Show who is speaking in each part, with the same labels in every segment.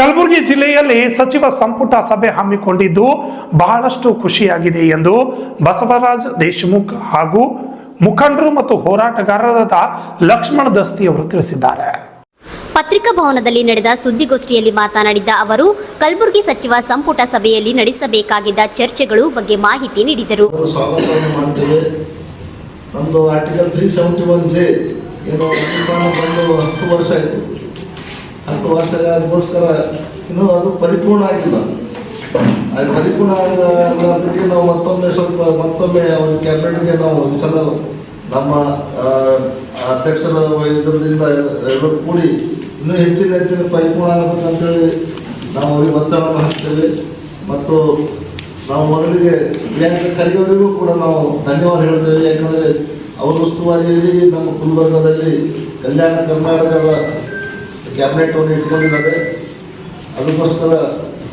Speaker 1: ಕಲಬುರಗಿ ಜಿಲ್ಲೆಯಲ್ಲಿ ಸಚಿವ ಸಂಪುಟ ಸಭೆ ಹಮ್ಮಿಕೊಂಡಿದ್ದು ಬಹಳಷ್ಟು ಖುಷಿಯಾಗಿದೆ ಎಂದು ಬಸವರಾಜ್ ದೇಶಮುಖ್ ಹಾಗೂ ಮುಖಂಡರು ಮತ್ತು ಹೋರಾಟಗಾರರಾದ ಲಕ್ಷ್ಮಣ ದಸ್ತಿ ಅವರು ತಿಳಿಸಿದ್ದಾರೆ.
Speaker 2: ಪತ್ರಿಕಾ ಭವನದಲ್ಲಿ ನಡೆದ ಸುದ್ದಿಗೋಷ್ಠಿಯಲ್ಲಿ ಮಾತನಾಡಿದ ಅವರು ಕಲಬುರಗಿ ಸಚಿವ ಸಂಪುಟ ಸಭೆಯಲ್ಲಿ ನಡೆಸಬೇಕಾಗಿದ್ದ ಚರ್ಚೆಗಳು ಬಗ್ಗೆ ಮಾಹಿತಿ ನೀಡಿದರು.
Speaker 3: ನಮ್ಮದು article three seventy one J ಏನು ಬಂದು ಹತ್ತು ವರ್ಷ ಆಯಿತು. ಹತ್ತು ವರ್ಷಗಳಿಗೋಸ್ಕರ ಇನ್ನೂ ಅದು ಪರಿಪೂರ್ಣ ಆಗಿಲ್ಲ. ಅದು ಪರಿಪೂರ್ಣ ಆಗಿಲ್ಲದಕ್ಕೆ ನಾವು ಮತ್ತೊಮ್ಮೆ ಸ್ವಲ್ಪ, ಮತ್ತೊಮ್ಮೆ ಅವ್ರ ಕ್ಯಾಬಿನೆಟ್ಗೆ ನಾವು ಈ ಸಲ ನಮ್ಮ ಅಧ್ಯಕ್ಷರ ಇದರಿಂದ ಎಲ್ಲರೂ ಕೂಡಿ ಇನ್ನೂ ಹೆಚ್ಚಿನ ಹೆಚ್ಚಿನ ಪರಿಪೂರ್ಣ ಆಗಬೇಕಂತೇಳಿ ನಾವು ಅವರಿಗೆ ಒತ್ತಡವನ್ನು ಹಾಕ್ತೇವೆ ಮತ್ತು ನಾವು ಮೊದಲಿಗೆ ಪ್ರಿಯಾಂಕ ಕರೆಯೋರಿಗೂ ಕೂಡ ನಾವು ಧನ್ಯವಾದ ಹೇಳ್ತೇವೆ. ಯಾಕಂದರೆ ಅವರು ಉಸ್ತುವಾರಿಯಲ್ಲಿ ನಮ್ಮ ಗುಲ್ಬರ್ಗದಲ್ಲಿ ಕಲ್ಯಾಣ ಕರ್ನಾಟಕದ ಕ್ಯಾಬಿನೆಟನ್ನು ಇಟ್ಕೊಂಡಿದ್ದಾರೆ. ಅದಕ್ಕೋಸ್ಕರ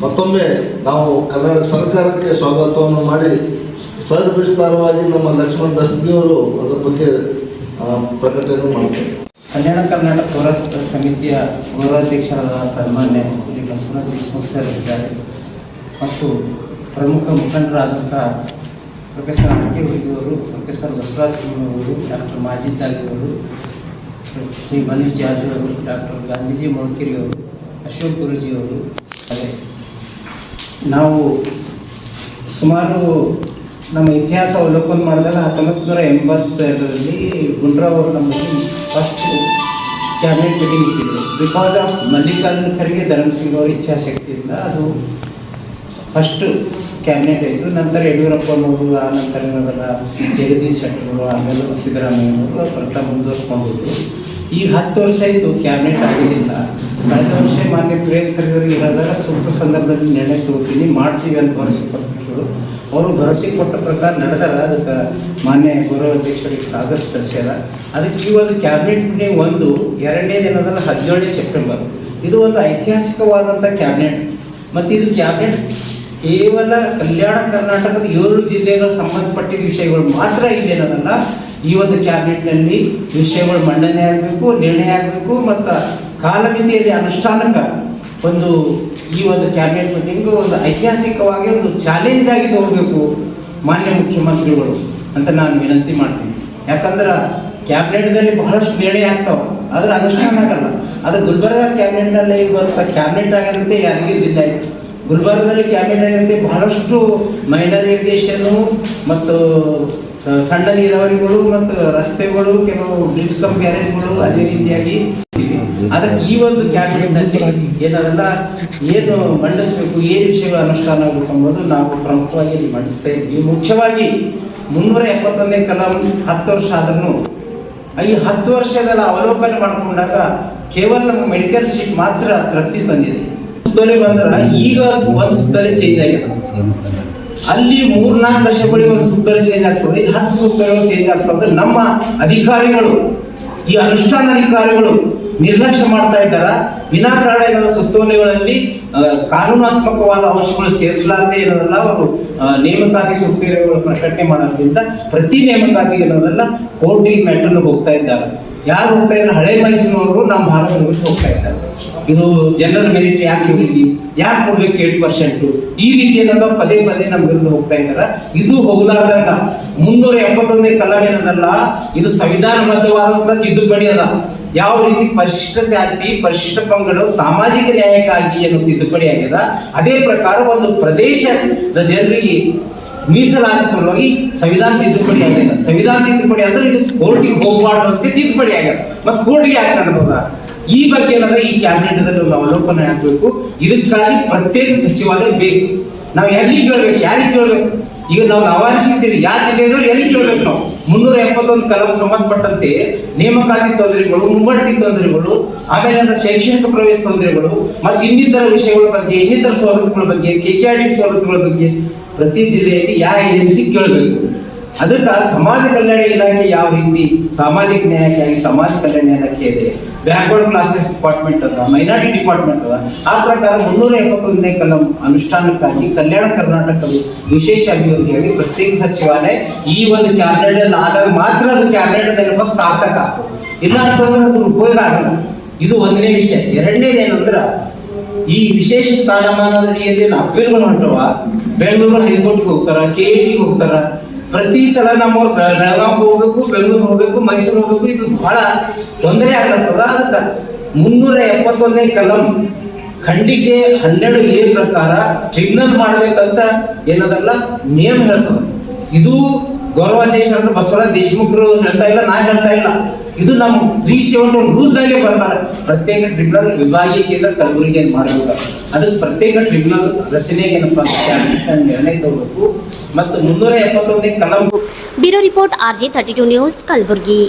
Speaker 3: ಮತ್ತೊಮ್ಮೆ ನಾವು ಕನ್ನಡ ಸರ್ಕಾರಕ್ಕೆ ಸ್ವಾಗತವನ್ನು ಮಾಡಿ ಸರ್ ವಿಸ್ತಾರವಾಗಿ ನಮ್ಮ ಲಕ್ಷ್ಮಣ್ ದಸ್ತಿಯವರು ಅದರ ಬಗ್ಗೆ ಪ್ರಕಟಣೆ ಮಾಡ್ತಾರೆ
Speaker 4: ಕಲ್ಯಾಣ ಕರ್ನಾಟಕ ಹೋರಾಟ ಸಮಿತಿಯ ಗೌರವಾಧ್ಯಕ್ಷರಾದ ಸನ್ಮಾನ್ಯ ಶ್ರೀ ಲಕ್ಷ್ಮಣ ದೇಶ್ಮುಖ್ ಸರ್ ಇದ್ದಾರೆ. ಮತ್ತು ಪ್ರಮುಖ ಮುಖಂಡರಾದಂಥ ಪ್ರೊಫೆಸರ್ ಅಡಿಕೆ ಹುಡುಗಿಯವರು ಪ್ರೊಫೆಸರ್ ಬಸವರಾಜ್ ಅವರು, ಡಾಕ್ಟರ್ ಮಾಜಿದ್ದಾಗಿ ಅವರು ಶ್ರೀ ಜಾಧವ್ ಅವರು ಡಾಕ್ಟರ್ ಗಾಂಧೀಜಿ ಮೊಳಕಿರಿ ಅವರು ಅಶೋಕ್ ಗುರುಜಿ ಅವರು ಹಾಗೆ. ನಾವು ಸುಮಾರು ನಮ್ಮ ಇತಿಹಾಸ ಅವಲೋಕನ ಮಾಡಿದಾಗ ಹತ್ತೊಂಬತ್ತು ನೂರ ಎಂಬತ್ತೆರಡರಲ್ಲಿ ಗುಂಡ್ರಾವ್ ಅವರು ನಮ್ಮಲ್ಲಿ ಫಸ್ಟ್ ಕ್ಯಾಬಿನೆಟ್ ಮೀಟಿಂಗ್ ಇಟ್ಟಿದ್ರು. ಬಿಕಾಸ್ ಆಫ್ ಮಲ್ಲಿಕಾರ್ಜುನ ಖರ್ಗೆ ಧರ್ಮಸಿಂಗ್ ಅವರ ಇಚ್ಛಾಶಕ್ತಿಯಿಂದ ಅದು ಫಸ್ಟ್ ಕ್ಯಾಬಿನೆಟ್ ಆಯಿತು. ನಂತರ ಯಡಿಯೂರಪ್ಪನವರು ಆ ನಂತರ ಜಗದೀಶ್ ಶೆಟ್ಟರು, ಆಮೇಲೆ ಸಿದ್ದರಾಮಯ್ಯನವರು ಪ್ರಥಮ ಮುಂದುವರ್ಸ್ಕೊಂಡು ಈಗ ಹತ್ತು ವರ್ಷ ಆಯಿತು ಕ್ಯಾಬಿನೆಟ್ ಆಗಿದ್ದಿಲ್ಲ ಕಳೆದ ವರ್ಷ ಮಾನ್ಯ ಪ್ರಿಯಾಂಕ್ ಖರ್ಗೆ ಅವರಿಗೆ ಇರೋದಾಗ ಸೂಕ್ತ ಸಂದರ್ಭದಲ್ಲಿ ನಿರ್ಣಯ ತಗೋತೀನಿ, ಮಾಡ್ತೀವಿ ಅಂತ ಭರವಸೆ ಕೊಟ್ಟರು. ಅವರು ಭರವಸೆ ಕೊಟ್ಟ ಪ್ರಕಾರ ನಡೆದಾರ. ಅದಕ್ಕೆ ಮಾನ್ಯ ಗೌರವ ಅಧ್ಯಕ್ಷರಿಗೆ ಸ್ವಾಗತ ಸಲ್ಲಿಸ್ಯಾರ. ಅದಕ್ಕೆ ಈ ಒಂದು ಕ್ಯಾಬಿನೆಟ್ ಮೀಟಿಂಗ್ ಒಂದು, ಎರಡನೇ ದಿನದಲ್ಲ ಹದಿನೇಳನೇ ಸೆಪ್ಟೆಂಬರ್. ಇದು ಒಂದು ಐತಿಹಾಸಿಕವಾದಂಥ ಕ್ಯಾಬಿನೆಟ್. ಮತ್ತು ಇದು ಕ್ಯಾಬಿನೆಟ್ ಕೇವಲ ಕಲ್ಯಾಣ ಕರ್ನಾಟಕದ ಏಳು ಜಿಲ್ಲೆಗಳ ಸಂಬಂಧಪಟ್ಟಿದ್ದ ವಿಷಯಗಳು ಮಾತ್ರ ಇಲ್ಲೇನದಲ್ಲ ಈ ಒಂದು ಕ್ಯಾಬಿನೆಟ್ನಲ್ಲಿ ವಿಷಯಗಳು ಮಂಡನೆ ಆಗಬೇಕು, ನಿರ್ಣಯ ಆಗಬೇಕು, ಮತ್ತು ಕಾಲಮಿತಿಯಲ್ಲಿ ಅನುಷ್ಠಾನಕ್ಕೆ ಒಂದು ಈ ಒಂದು ಕ್ಯಾಬಿನೆಟ್ ಮೀಟಿಂಗು ಒಂದು ಐತಿಹಾಸಿಕವಾಗಿ ಒಂದು ಚಾಲೆಂಜ್ ಆಗಿ ತಗೋಬೇಕು ಮಾನ್ಯ ಮುಖ್ಯಮಂತ್ರಿಗಳು ಅಂತ ನಾನು ವಿನಂತಿ ಮಾಡ್ತೀನಿ. ಯಾಕಂದ್ರೆ ಕ್ಯಾಬಿನೆಟ್ನಲ್ಲಿ ಬಹಳಷ್ಟು ನಿರ್ಣಯ ಆಗ್ತಾವೆ ಅದರ ಅನುಷ್ಠಾನ ಆಗಲ್ಲ. ಆದ್ರೆ ಗುಲ್ಬರ್ಗ ಕ್ಯಾಬಿನೆಟ್ನಲ್ಲಿ ಬರುತ್ತಾ ಕ್ಯಾಬಿನೆಟ್ ಆಗಿರುತ್ತೆ ಯಾದಗಿರಿ ಜಿಲ್ಲೆ. ಗುಲ್ಬರ್ಗದಲ್ಲಿ ಕ್ಯಾಬಿನೆಟ್ ಆಗಿರುತ್ತೆ ಬಹಳಷ್ಟು ಮೈನರ್ ಮತ್ತು ಸಣ್ಣ ನೀರಾವರಿಗಳು ಮತ್ತು ರಸ್ತೆಗಳು, ಕೆಲವು ಬ್ರಿಡ್ಜ್ ಕಮ್ ಬ್ಯಾರೇಜ್ಗಳು ಅದೇ ರೀತಿಯಾಗಿ. ಅದಕ್ಕೆ ಈ ಒಂದು ಕ್ಯಾಬಿನೆಟ್ನಲ್ಲಿ ಏನದಲ್ಲ, ಏನು ಮಂಡಿಸಬೇಕು, ಏನು ವಿಷಯಗಳು ಅನುಷ್ಠಾನ ಆಗಬೇಕು ಎಂಬುದು ನಾವು ಪ್ರಮುಖವಾಗಿ ಇಲ್ಲಿ ಮಂಡಿಸ್ತಾ ಇದ್ವಿ. ಮುಖ್ಯವಾಗಿ ಮುನ್ನೂರ ಎಪ್ಪತ್ತೊಂದನೇ ಕಲಂ ಹತ್ತು ವರ್ಷ ಆದ್ರೂ, ಈ ಹತ್ತು ವರ್ಷಗಳ ಅವಲೋಕನ ಮಾಡಿಕೊಂಡಾಗ ಕೇವಲ ನಮಗೆ ಮೆಡಿಕಲ್ ಶೀಟ್ ಮಾತ್ರ ತೃಪ್ತಿ ತಂದಿದೆ. ಸುತ್ತೋಲೆ ಬಂದ್ರೆ ಈಗ ಒಂದು ಸುತ್ತಲೇ ಚೇಂಜ್ ಆಗಿದೆ. ಅಲ್ಲಿ ಮೂರ್ನಾಲ್ಕು ದಶಕಗಳಿಗೆ ಒಂದು ಸುತ್ತಲೂ ಚೇಂಜ್ ಆಗ್ತದೆ ಹತ್ತು ಸುತ್ತಲೂ ಚೇಂಜ್ ಆಗ್ತದೆ ನಮ್ಮ ಅಧಿಕಾರಿಗಳು, ಈ ಅನುಷ್ಠಾನ ಅಧಿಕಾರಿಗಳು ನಿರ್ಲಕ್ಷ್ಯ ಮಾಡ್ತಾ ಇದ್ದಾರ? ವಿನಾಕಾರಣ ಏನಾದ್ರು ಸುತ್ತೋಲೆಗಳಲ್ಲಿ ಕಾನೂನಾತ್ಮಕವಾದ ಅಂಶಗಳು ಸೇರಿಸಲಾರದೆ ಇರೋದಲ್ಲ, ಅವರು ನೇಮಕಾತಿ ಸುತ್ತೋಲೆಗಳು ಪ್ರಕಟಣೆ ಮಾಡೋದ್ರಿಂದ ಪ್ರತಿ ನೇಮಕಾತಿ ಇರೋದೆಲ್ಲ ಕೋರ್ಟಿಗೆ ಮೆಟ್ಟಲು ಹೋಗ್ತಾ ಇದ್ದಾರೆ. ಯಾರು ಹೋಗ್ತಾ ಇದ್ರೆ ಹಳೆ ಮೈಸೂರಿನವರು ನಮ್ಮ ಭಾರತ ಬಿಟ್ಟು ಹೋಗ್ತಾ ಇದ್ದಾರೆ. ಇದು ಜನರಲ್ ಮೆರಿಟ್ ಯಾಕೆ ಹೋಗಿ ಯಾಕೆ ಕೊಡ್ಬೇಕು ಏಟ್ ಪರ್ಸೆಂಟ್ ಈ ರೀತಿ ಏನದ ಪದೇ ಪದೇ ನಮ್ಮ ವಿರುದ್ಧ ಹೋಗ್ತಾ ಇದ್ದಾರೆ. ಇದು ಹೋಗಲಾರ್ದಂಗ ಮುನ್ನೂರ ಎಪ್ಪತ್ತೊಂದನೇ ಕಲಂ ಏನದಲ್ಲ ಇದು ಸಂವಿಧಾನಬದ್ಧವಾದಂತ ತಿದ್ದುಪಡಿ ಅದ. ಯಾವ ರೀತಿ ಪರಿಶಿಷ್ಟ ಜಾತಿ, ಪರಿಶಿಷ್ಟ ಪಂಗಡ ಸಾಮಾಜಿಕ ನ್ಯಾಯಕ್ಕಾಗಿ ಅನ್ನೋ ತಿದ್ದುಪಡಿ ಆಗ್ಯದ, ಅದೇ ಪ್ರಕಾರ ಒಂದು ಪ್ರದೇಶದ ಜನರಿಗೆ ಮೀಸಲಾತಿ ಸಲುವಾಗಿ ಸಂವಿಧಾನ ತಿದ್ದುಪಡಿ ಆಗಿಲ್ಲ ಸಂವಿಧಾನ ತಿದ್ದುಪಡಿ ಅಂದ್ರೆ ಇದು ಕೋರ್ಟಿಗೆ ಹೋಗಬಾರ್ದು ಅಂತ ತಿದ್ದುಪಡಿ ಆಗ್ಯದ ಮತ್ತೆ ಕೋರ್ಟ್ಗೆ ಯಾಕೆ ನಡ್ಬೋದ? ಈ ಬಗ್ಗೆ ಏನಾದ್ರೆ ಈ ಕ್ಯಾಬಿನೆಟ್ ಒಂದು ಅವಲೋಕನ ಆಗಬೇಕು. ಇದಕ್ಕಾಗಿ ಪ್ರತ್ಯೇಕ ಸಚಿವಾಲಯ ಬೇಕು. ನಾವು ಎಲ್ಲಿ ಕೇಳ್ಬೇಕು? ಯಾರಿಗೆ ಕೇಳ್ಬೇಕು? ಈಗ ನಾವು ಅವಾರಿಸಿರ್ತೀವಿ ಯಾವ ಜಿಲ್ಲೆಯವರು ಎಲ್ಲಿ ಕೇಳ್ಬೇಕು ನಾವು? ಮುನ್ನೂರ ಎಪ್ಪತ್ತೊಂದು ಕಲಂ ಸಂಬಂಧಪಟ್ಟಂತೆ ನೇಮಕಾತಿ ತೊಂದರೆಗಳು ಮುಂಬಡ್ತಿ ತೊಂದರೆಗಳು, ಆಮೇಲೆ ಶೈಕ್ಷಣಿಕ ಪ್ರವೇಶ ತೊಂದರೆಗಳು, ಮತ್ತು ಇನ್ನಿತರ ವಿಷಯಗಳ ಬಗ್ಗೆ, ಇನ್ನಿತರ ಸವಲತ್ತುಗಳ ಬಗ್ಗೆ ಕೆ ಕೆ ಸವಲತ್ತುಗಳ ಬಗ್ಗೆ ಪ್ರತಿ ಜಿಲ್ಲೆಯಲ್ಲಿ ಯಾವ ಏಜೆನ್ಸಿ ಕೇಳಬೇಕು? ಅದಕ್ಕೆ ಸಮಾಜ ಕಲ್ಯಾಣ ಇಲಾಖೆ ಯಾವ ರೀತಿ ಸಾಮಾಜಿಕ ನ್ಯಾಯಕ್ಕಾಗಿ ಸಮಾಜ ಕಲ್ಯಾಣ ಇಲಾಖೆ ಇದೆ ಬ್ಯಾಕ್ವರ್ಡ್ ಕ್ಲಾಸಸ್ ಡಿಪಾರ್ಟ್ಮೆಂಟ್ ಅದ ಮೈನಾರಿಟಿ ಡಿಪಾರ್ಟ್ಮೆಂಟ್ ಅದ ಆ ಪ್ರಕಾರ ಮುನ್ನೂರ ಎಪ್ಪತ್ತೊಂದನೇ ಕಲಂ ಅನುಷ್ಠಾನಕ್ಕಾಗಿ ಕಲ್ಯಾಣ ಕರ್ನಾಟಕದ ವಿಶೇಷ ಅಭಿವೃದ್ಧಿಯಾಗಿ ಪ್ರತ್ಯೇಕ ಸಚಿವಾಲಯ ಈ ಒಂದು ಕ್ಯಾಬಿನೆಟ್ ಆದಾಗ ಮಾತ್ರ ಅದು ಕ್ಯಾಬಿನೆಟ್ ಸಾರ್ಥಕ ಇಲ್ಲ ಅಂತಂದ್ರೆ ಅದು ಉಪಯೋಗ ಆಗಲ್ಲ. ಇದು ಒಂದನೇ ವಿಷಯ. ಎರಡನೇದು ಏನಂದ್ರೆ ಈ ವಿಶೇಷ ಸ್ಥಾನಮಾನದಡಿಯಲ್ಲಿ ಅಪೀಲ್ಗಳು ಹೊಂಟವ ಬೆಂಗಳೂರು ಹೈಕೋರ್ಟ್ಗೆ ಹೋಗ್ತಾರ? ಕೆ ಟಿಗೆ ಹೋಗ್ತಾರ? ಪ್ರತಿ ಸಲ ನಮ್ಮವ್ರು ಬೆಳಗಾವಿ ಹೋಗ್ಬೇಕು ಬೆಂಗಳೂರು ಹೋಗ್ಬೇಕು ಮೈಸೂರು ಹೋಗ್ಬೇಕು, ಇದು ಬಹಳ ತೊಂದರೆ ಆಗ್ಲತ್ತದ. ಅದಕ್ಕೆ ಮುನ್ನೂರ ಎಪ್ಪತ್ತೊಂದನೇ ಕಲಂ ಖಂಡಿಕೆ ಹನ್ನೆರಡು ಎ ಪ್ರಕಾರ ಕ್ರಿಮಿನಲ್ ಮಾಡ್ಬೇಕಂತ ಏನದಲ್ಲ ನಿಯಮ ಹೇಳ್ತದ. ಇದು ಗೌರವಾಧ್ಯಕ್ಷ ಅಂತ ಬಸವರಾಜ್ ದೇಶಮುಖರು ಹೇಳ್ತಾ ಇಲ್ಲ ನಾ ಹೇಳ್ತಾ ಇಲ್ಲ. ಇದು ನಮ್ಮ ತ್ರೀ ಸೆವೆಂಟಿ ರೂಲ್ದಾಗೆ ಬರ್ತಾರೆ ಪ್ರತ್ಯೇಕ ಟ್ರಿಬ್ಯುನಲ್ ವಿಭಾಗೀಯ ಕೇಂದ್ರ ಏನು ಮಾಡಬೇಕು? ಅದಕ್ಕೆ ಪ್ರತ್ಯೇಕ ಟ್ರಿಬ್ಯುನಲ್ ರಚನೆ ಏನಪ್ಪ ನಿರ್ಣಯ ತಗೋಬೇಕು. ಮತ್ತು ಮುನ್ನೂರ ಎಪ್ಪತ್ತೊಂದನೇ ಕಲಂ
Speaker 2: bureau report RJ thirty two news Kalaburagi.